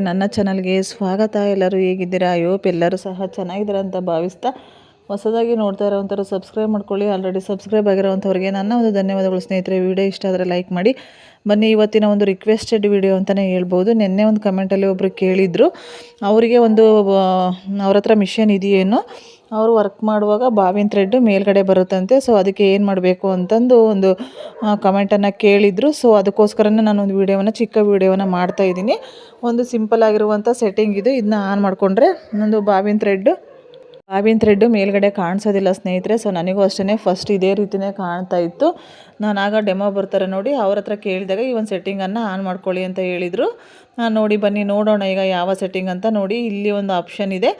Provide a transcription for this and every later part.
ನನ್ನ ಚಾನಲ್ಗೆ ಸ್ವಾಗತ. ಎಲ್ಲರೂ ಹೇಗಿದ್ದೀರಾ? ಯೋಪ್ ಎಲ್ಲರೂ ಸಹ ಚೆನ್ನಾಗಿದ್ದೀರಾ ಅಂತ ಭಾವಿಸ್ತಾ ಹೊಸದಾಗಿ ನೋಡ್ತಾ ಇರೋವಂಥವ್ರು ಸಬ್ಸ್ಕ್ರೈಬ್ ಮಾಡ್ಕೊಳ್ಳಿ. ಆಲ್ರೆಡಿ ಸಬ್ಸ್ಕ್ರೈಬ್ ಆಗಿರೋವಂಥವ್ರಿಗೆ ನನ್ನ ಒಂದು ಧನ್ಯವಾದಗಳು ಸ್ನೇಹಿತರೆ. ವಿಡಿಯೋ ಇಷ್ಟ ಆದರೆ ಲೈಕ್ ಮಾಡಿ. ಬನ್ನಿ, ಇವತ್ತಿನ ಒಂದು ರಿಕ್ವೆಸ್ಟೆಡ್ ವಿಡಿಯೋ ಅಂತಲೇ ಹೇಳ್ಬೋದು. ನಿನ್ನೆ ಒಂದು ಕಮೆಂಟಲ್ಲಿ ಒಬ್ಬರು ಕೇಳಿದರು. ಅವರಿಗೆ ಒಂದು ಅವ್ರ ಹತ್ರ ಮಿಷನ್ ಇದೆಯೇನೋ. ಅವರು ವರ್ಕ್ ಮಾಡುವಾಗ ಬಾವಿನ ಥ್ರೆಡ್ಡು ಮೇಲ್ಗಡೆ ಬರುತ್ತಂತೆ. ಸೊ ಅದಕ್ಕೆ ಏನು ಮಾಡಬೇಕು ಅಂತಂದು ಒಂದು ಕಮೆಂಟನ್ನು ಕೇಳಿದರು. ಸೊ ಅದಕ್ಕೋಸ್ಕರನೇ ನಾನು ಒಂದು ವೀಡಿಯೋವನ್ನು ಚಿಕ್ಕ ವೀಡಿಯೋವನ್ನು ಮಾಡ್ತಾಯಿದ್ದೀನಿ ಒಂದು ಸಿಂಪಲ್ ಆಗಿರುವಂಥ ಸೆಟ್ಟಿಂಗ್ ಇದು. ಇದನ್ನ ಆನ್ ಮಾಡಿಕೊಂಡ್ರೆ ಒಂದು ಬಾವಿನ ಥ್ರೆಡ್ಡು ಬಾವಿನ ಥ್ರೆಡ್ಡು ಮೇಲ್ಗಡೆ ಕಾಣಿಸೋದಿಲ್ಲ ಸ್ನೇಹಿತರೆ ಸೊ ನನಗೂ ಅಷ್ಟೇ ಫಸ್ಟ್ ಇದೇ ರೀತಿಯೇ ಕಾಣ್ತಾ ಇತ್ತು. ನಾನು ಆಗ ಡೆಮೋ ಬರ್ತಾರೆ ನೋಡಿ, ಅವ್ರ ಹತ್ರ ಕೇಳಿದಾಗ ಈ ಒಂದು ಸೆಟ್ಟಿಂಗನ್ನು ಆನ್ ಮಾಡ್ಕೊಳ್ಳಿ ಅಂತ ಹೇಳಿದರು. ನಾನು ನೋಡಿ ಬನ್ನಿ, ನೋಡೋಣ ಈಗ ಯಾವ ಸೆಟ್ಟಿಂಗ್ ಅಂತ ನೋಡಿ, ಇಲ್ಲಿ ಒಂದು ಆಪ್ಷನ್ ಇದೆ.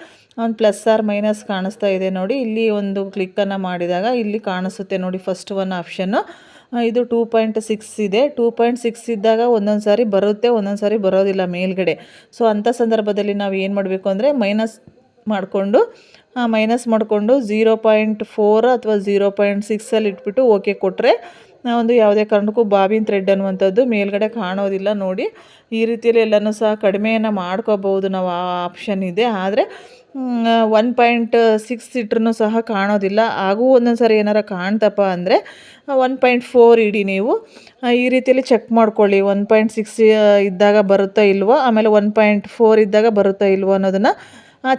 ಒಂದು ಪ್ಲಸ್ ಆರ್ ಮೈನಸ್ ಕಾಣಿಸ್ತಾ ಇದೆ ನೋಡಿ, ಇಲ್ಲಿ ಒಂದು ಕ್ಲಿಕ್ಕನ್ನು ಮಾಡಿದಾಗ ಇಲ್ಲಿ ಕಾಣಿಸುತ್ತೆ ನೋಡಿ ಫಸ್ಟ್ ಒನ್ ಆಪ್ಷನ್ನು ಇದು ಟೂ ಪಾಯಿಂಟ್ ಸಿಕ್ಸ್ ಇದೆ. ಟೂ ಪಾಯಿಂಟ್ ಸಿಕ್ಸ್ ಇದ್ದಾಗ ಒಂದೊಂದು ಸಾರಿ ಬರುತ್ತೆ, ಒಂದೊಂದು ಸಾರಿ ಬರೋದಿಲ್ಲ ಮೇಲ್ಗಡೆ. ಸೊ ಅಂಥ ಸಂದರ್ಭದಲ್ಲಿ ನಾವು ಏನು ಮಾಡಬೇಕು ಅಂದರೆ ಮೈನಸ್ ಮಾಡಿಕೊಂಡು ಮೈನಸ್ ಮಾಡಿಕೊಂಡು ಝೀರೋ ಪಾಯಿಂಟ್ ಫೋರ್ ಅಥವಾ ಝೀರೋ ಪಾಯಿಂಟ್ ಸಿಕ್ಸಲ್ಲಿ ಇಟ್ಬಿಟ್ಟು ಓಕೆ ಕೊಟ್ಟರೆ ಒಂದು ಯಾವುದೇ ಕಾರಣಕ್ಕೂ ಬಾಬಿನ್ ಥ್ರೆಡ್ ಅನ್ನುವಂಥದ್ದು ಮೇಲ್ಗಡೆ ಕಾಣೋದಿಲ್ಲ ನೋಡಿ. ಈ ರೀತಿಯಲ್ಲಿ ಎಲ್ಲನೂ ಸಹ ಕಡಿಮೆಯನ್ನು ಮಾಡ್ಕೋಬೋದು ನಾವು ಆ ಆಪ್ಷನ್ ಇದೆ. ಆದರೆ ಒನ್ ಪಾಯಿಂಟ್ ಸಿಕ್ಸ್ ಇಟ್ರೂ ಸಹ ಕಾಣೋದಿಲ್ಲ. ಹಾಗೂ ಒಂದೊಂದು ಸಾರಿ ಏನಾರ ಕಾಣ್ತಪ್ಪ ಅಂದರೆ ಒನ್ ಪಾಯಿಂಟ್ ಫೋರ್ ಇಡಿ ನೀವು. ಈ ರೀತಿಯಲ್ಲಿ ಚೆಕ್ ಮಾಡ್ಕೊಳ್ಳಿ. ಒನ್ ಪಾಯಿಂಟ್ ಸಿಕ್ಸ್ ಇದ್ದಾಗ ಬರುತ್ತಾ ಇಲ್ವೋ, ಆಮೇಲೆ ಒನ್ ಪಾಯಿಂಟ್ ಫೋರ್ ಇದ್ದಾಗ ಬರುತ್ತಾ ಇಲ್ವೋ ಅನ್ನೋದನ್ನು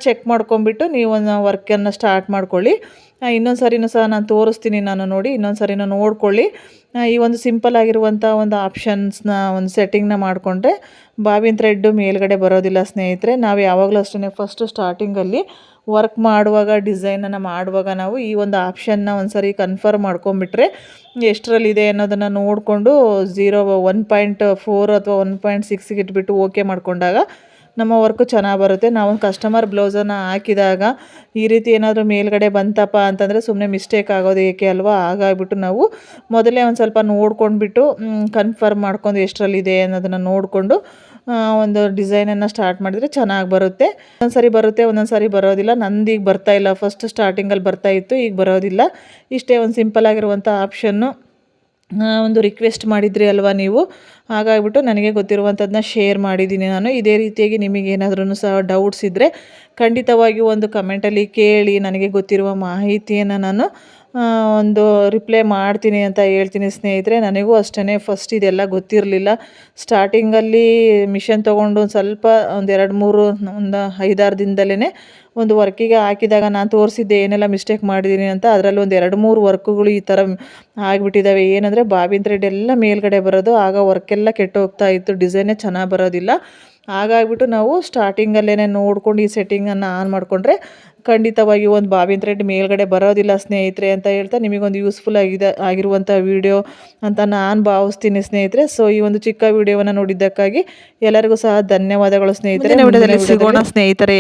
ಚೆಕ್ ಮಾಡ್ಕೊಂಬಿಟ್ಟು ನೀವು ವರ್ಕನ್ನು ಸ್ಟಾರ್ಟ್ ಮಾಡ್ಕೊಳ್ಳಿ. ಇನ್ನೊಂದು ಸರಿನೂ ಸಹ ನಾನು ತೋರಿಸ್ತೀನಿ ನಾನು ನೋಡಿ ಇನ್ನೊಂದು ಸರಿನೂ ನೋಡ್ಕೊಳ್ಳಿ ಈ ಒಂದು ಸಿಂಪಲ್ ಆಗಿರುವಂಥ ಒಂದು ಆಪ್ಷನ್ಸ್ನ ಒಂದು ಸೆಟ್ಟಿಂಗ್ನ ಮಾಡಿಕೊಂಡ್ರೆ ಬಾವಿನ ಥ್ರೆಡ್ಡು ಮೇಲ್ಗಡೆ ಬರೋದಿಲ್ಲ ಸ್ನೇಹಿತರೆ. ನಾವು ಯಾವಾಗಲೂ ಅಷ್ಟೇ ಫಸ್ಟು ಸ್ಟಾರ್ಟಿಂಗಲ್ಲಿ ವರ್ಕ್ ಮಾಡುವಾಗ ಡಿಸೈನನ್ನು ಮಾಡುವಾಗ ನಾವು ಈ ಒಂದು ಆಪ್ಷನ್ನ ಒಂದು ಸರಿ ಕನ್ಫರ್ಮ್ ಮಾಡ್ಕೊಂಬಿಟ್ರೆ ಎಷ್ಟರಲ್ಲಿದೆ ಅನ್ನೋದನ್ನು ನೋಡಿಕೊಂಡು ಝೀರೋ ಒನ್ ಅಥವಾ ಒನ್ ಪಾಯಿಂಟ್ ಸಿಕ್ಸ್ಗೆ ಇಟ್ಬಿಟ್ಟು ಓಕೆ ಮಾಡಿಕೊಂಡಾಗ ನಮ್ಮ ವರ್ಕು ಚೆನ್ನಾಗಿ ಬರುತ್ತೆ. ನಾವು ಕಸ್ಟಮರ್ ಬ್ಲೌಸನ್ನು ಹಾಕಿದಾಗ ಈ ರೀತಿ ಏನಾದರೂ ಮೇಲ್ಗಡೆ ಬಂತಪ್ಪ ಅಂತಂದರೆ ಸುಮ್ಮನೆ ಮಿಸ್ಟೇಕ್ ಆಗೋದು ಏಕೆ ಅಲ್ವಾ? ಹಾಗಾಗ್ಬಿಟ್ಟು ನಾವು ಮೊದಲೇ ಒಂದು ಸ್ವಲ್ಪ ನೋಡ್ಕೊಂಡ್ಬಿಟ್ಟು ಕನ್ಫರ್ಮ್ ಮಾಡ್ಕೊಂಡು ಎಷ್ಟರಲ್ಲಿದೆ ಅನ್ನೋದನ್ನು ನೋಡಿಕೊಂಡು ಒಂದು ಡಿಸೈನನ್ನು ಸ್ಟಾರ್ಟ್ ಮಾಡಿದರೆ ಚೆನ್ನಾಗಿ ಬರುತ್ತೆ. ಒಂದೊಂದು ಸಾರಿ ಬರುತ್ತೆ ಒಂದೊಂದು ಸಾರಿ ಬರೋದಿಲ್ಲ. ನಂದು ಬರ್ತಾ ಇಲ್ಲ. ಫಸ್ಟ್ ಸ್ಟಾರ್ಟಿಂಗಲ್ಲಿ ಬರ್ತಾ ಇತ್ತು, ಈಗ ಬರೋದಿಲ್ಲ. ಇಷ್ಟೇ ಒಂದು ಸಿಂಪಲ್ ಆಗಿರುವಂಥ ಆಪ್ಷನ್ನು ಒಂದು ರಿಕ್ವೆಸ್ಟ್ ಮಾಡಿದ್ರಿ ಅಲ್ವಾ ನೀವು? ಹಾಗಾಗಿಬಿಟ್ಟು ನನಗೆ ಗೊತ್ತಿರುವಂಥದ್ದನ್ನ ಶೇರ್ ಮಾಡಿದ್ದೀನಿ ನಾನು. ಇದೇ ರೀತಿಯಾಗಿ ನಿಮಗೇನಾದ್ರೂ ಸಹ ಡೌಟ್ಸ್ ಇದ್ದರೆ ಖಂಡಿತವಾಗಿಯೂ ಒಂದು ಕಮೆಂಟಲ್ಲಿ ಕೇಳಿ ನನಗೆ ಗೊತ್ತಿರುವ ಮಾಹಿತಿಯನ್ನು ನಾನು ಒಂದು ರಿಪ್ಲೈ ಮಾಡ್ತೀನಿ ಅಂತ ಹೇಳ್ತೀನಿ ಸ್ನೇಹಿತರೆ. ನನಗೂ ಅಷ್ಟೇ ಫಸ್ಟ್ ಇದೆಲ್ಲ ಗೊತ್ತಿರಲಿಲ್ಲ. ಸ್ಟಾರ್ಟಿಂಗಲ್ಲಿ ಮಿಷನ್ ತೊಗೊಂಡು ಒಂದು ಸ್ವಲ್ಪ ಒಂದು ಎರಡು ಮೂರು, ಒಂದು ಐದಾರು ದಿನದಲ್ಲೇ ಒಂದು ವರ್ಕಿಗೆ ಹಾಕಿದಾಗ ನಾನು ತೋರಿಸಿದ್ದೆ ಏನೆಲ್ಲ ಮಿಸ್ಟೇಕ್ ಮಾಡಿದ್ದೀನಿ ಅಂತ. ಅದರಲ್ಲಿ ಒಂದು ಎರಡು ಮೂರು ವರ್ಕ್ಗಳು ಈ ಥರ ಆಗಿಬಿಟ್ಟಿದ್ದಾವೆ ಏನಂದರೆ ಬಾಬಿನ ಥ್ರೆಡ್ ಎಲ್ಲ ಮೇಲ್ಗಡೆ ಬರೋದು. ಆಗ ವರ್ಕೆಲ್ಲ ಕೆಟ್ಟು ಹೋಗ್ತಾ ಇತ್ತು. ಡಿಸೈನೇ ಚೆನ್ನಾಗಿ ಬರೋದಿಲ್ಲ. ಹಾಗಾಗ್ಬಿಟ್ಟು ನಾವು ಸ್ಟಾರ್ಟಿಂಗಲ್ಲೇ ನೋಡ್ಕೊಂಡು ಈ ಸೆಟ್ಟಿಂಗನ್ನು ಆನ್ ಮಾಡಿಕೊಂಡ್ರೆ ಖಂಡಿತವಾಗಿ ಒಂದು ಬಾವಿನ ಥ್ರೆಡ್ ಮೇಲ್ಗಡೆ ಬರೋದಿಲ್ಲ ಸ್ನೇಹಿತರೆ ಅಂತ ಹೇಳ್ತಾ ನಿಮಗೊಂದು ಯೂಸ್ಫುಲ್ ಆಗಿದೆ ಆಗಿರುವಂಥ ವಿಡಿಯೋ ಅಂತ ನಾನು ಭಾವಿಸ್ತೀನಿ ಸ್ನೇಹಿತರೆ. ಸೊ ಈ ಒಂದು ಚಿಕ್ಕ ವಿಡಿಯೋವನ್ನು ನೋಡಿದ್ದಕ್ಕಾಗಿ ಎಲ್ಲರಿಗೂ ಸಹ ಧನ್ಯವಾದಗಳು ಸ್ನೇಹಿತರೆ. ಸಿಗೋಣ ಸ್ನೇಹಿತರೆ.